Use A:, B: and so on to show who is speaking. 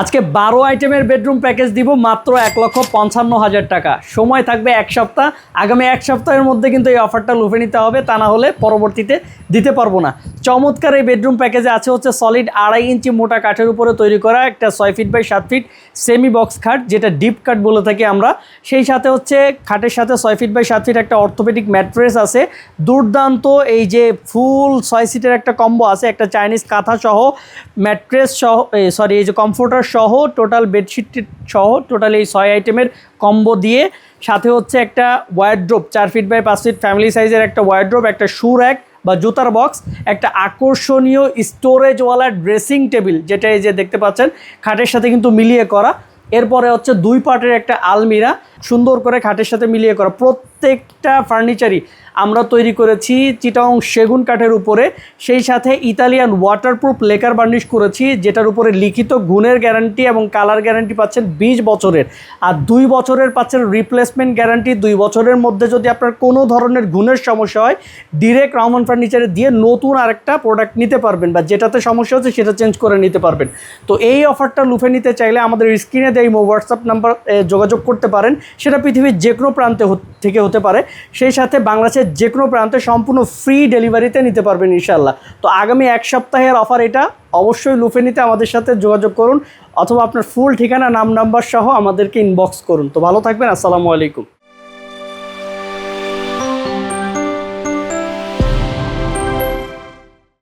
A: আজকে বারো আইটেমের বেডরুম প্যাকেজ দিব মাত্র এক লক্ষ পঞ্চান্ন হাজার টাকা। সময় থাকবে এক সপ্তাহ। আগামী এক সপ্তাহের মধ্যে কিন্তু এই অফারটা লুফে নিতে হবে, তা না হলে পরবর্তীতে দিতে পারব না। চমৎকার এই বেডরুম প্যাকেজে আছে হচ্ছে সলিড আড়াই ইঞ্চি মোটা কাঠের উপরে তৈরি করা একটা ছয় ফিট বাই সাত ফিট সেমি বক্স খাট, যেটা ডিপ কাট বলে থাকি আমরা। সেই সাথে হচ্ছে খাটের সাথে ছয় ফিট বাই সাত ফিট একটা অর্থোপেডিক ম্যাট্রেস আছে। দুর্দান্ত এই যে ফুল ছয় সিটের একটা কম্বো আছে, একটা চাইনিজ কাঁথা সহ ম্যাট্রেস সহ সরি এই যে কমফোর্টার সহ টোটাল বেডশিটটি সহ টোটাল এই ছয় আইটেমের কম্বো দিয়ে, সাথে হচ্ছে একটা ওয়ার্ড্রোপ চার ফিট বাই পাঁচ ফিট ফ্যামিলি সাইজের একটা ওয়ার্ড্রোপ একটা শু র্যাক বা জুতার বক্স একটা আকর্ষণীয় স্টোরেজওয়ালা ড্রেসিং টেবিল যেটা এই যে দেখতে পাচ্ছেন, খাটের সাথে কিন্তু মিলিয়ে করা। এরপরে হচ্ছে দুই পার্টের একটা আলমিরা সুন্দর করে খাটের সাথে মিলিয়ে করা। প্রত্যেকটা ফার্নিচারই আমরা তৈরি করেছি চিটাং সেগুন কাঠের উপরে। সেই সাথে ইতালিয়ান ওয়াটারপ্রুফ লেকার বার্নিশ করেছি, যেটার উপরে লিখিত গুণের গ্যারান্টি এবং কালার গ্যারান্টি পাচ্ছেন বিশ বছরের। আর দুই বছরের পাচ্ছেন রিপ্লেসমেন্ট গ্যারান্টি দুই বছরের মধ্যে যদি আপনার কোনো ধরনের গুণের সমস্যা হয় ডিরেক্ট রহমান ফার্নিচারে দিয়ে নতুন আরেকটা প্রোডাক্ট নিতে পারবেন বা যেটাতে সমস্যা হচ্ছে সেটা চেঞ্জ করে নিতে পারবেন। তো এই অফারটা লুফে নিতে চাইলে আমাদের স্ক্রিনে দেয় হোয়াটসঅ্যাপ নাম্বার যোগাযোগ করতে পারেন। সেটা পৃথিবীর যে কোনো প্রান্তে থেকে হতে পারে। সেই সাথে বাংলাদেশের যে কোনো প্রান্তে সম্পূর্ণ ফ্রি ডেলিভারিতে নিতে পারবেন ইনশাল্লাহ তো আগামী এক সপ্তাহের অফার এটা, অবশ্যই লুফে নিতে আমাদের সাথে যোগাযোগ করুন, অথবা আপনার ফুল ঠিকানা, নাম নাম্বার সহ আমাদেরকে ইনবক্স করুন। তো ভালো থাকবেন, আসসালামু আলাইকুম।